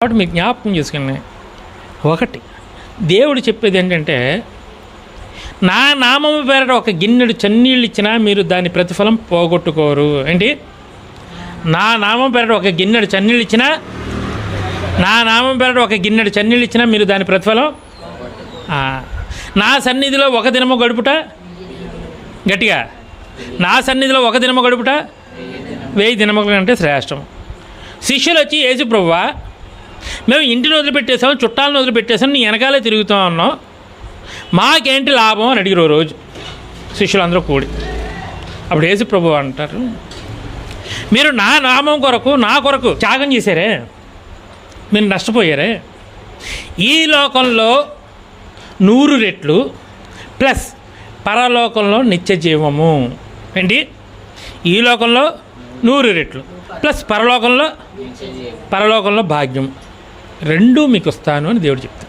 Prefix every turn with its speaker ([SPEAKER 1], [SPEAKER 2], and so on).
[SPEAKER 1] కాబట్టి మీకు జ్ఞాపకం చేసుకుని ఒకటి దేవుడు చెప్పేది ఏంటంటే నా నామం పేరట ఒక గిన్నెడు చన్నీళ్ళు ఇచ్చినా మీరు దాని ప్రతిఫలం పోగొట్టుకోరు. ఏంటి? నా నామం పేరట ఒక గిన్నెడు చన్నీళ్ళు ఇచ్చినా నా నామం పేరట ఒక గిన్నెడు చన్నీళ్ళు ఇచ్చినా మీరు దాని ప్రతిఫలం నా సన్నిధిలో ఒక దినము గడుపుట గట్టిగా నా సన్నిధిలో ఒక దినము గడుపుట వెయ్యి దినముల కంటే శ్రేష్టం శిష్యులు వచ్చి యేసు ప్రభువా మేము ఇంటిని వదిలిపెట్టేసాం చుట్టాలను వదిలిపెట్టేసాం నీ వెనకాలే తిరుగుతాం అన్నాం మాకేంటి లాభం అని అడిగారు రోజు. శిష్యులందరూ కూడి. అప్పుడు యేసు ప్రభు అంటారు మీరు నా నామం కొరకు నా కొరకు త్యాగం చేశారే? మీరు నష్టపోయారే? ఈ లోకంలో నూరు రెట్లు ప్లస్ పరలోకంలో నిత్య జీవము. ఏంటి? ఈ లోకంలో నూరు రెట్లు ప్లస్ పరలోకంలో పరలోకంలో భాగ్యం. రెండూ మీకు ఇస్తాను అని దేవుడు చెప్తాడు.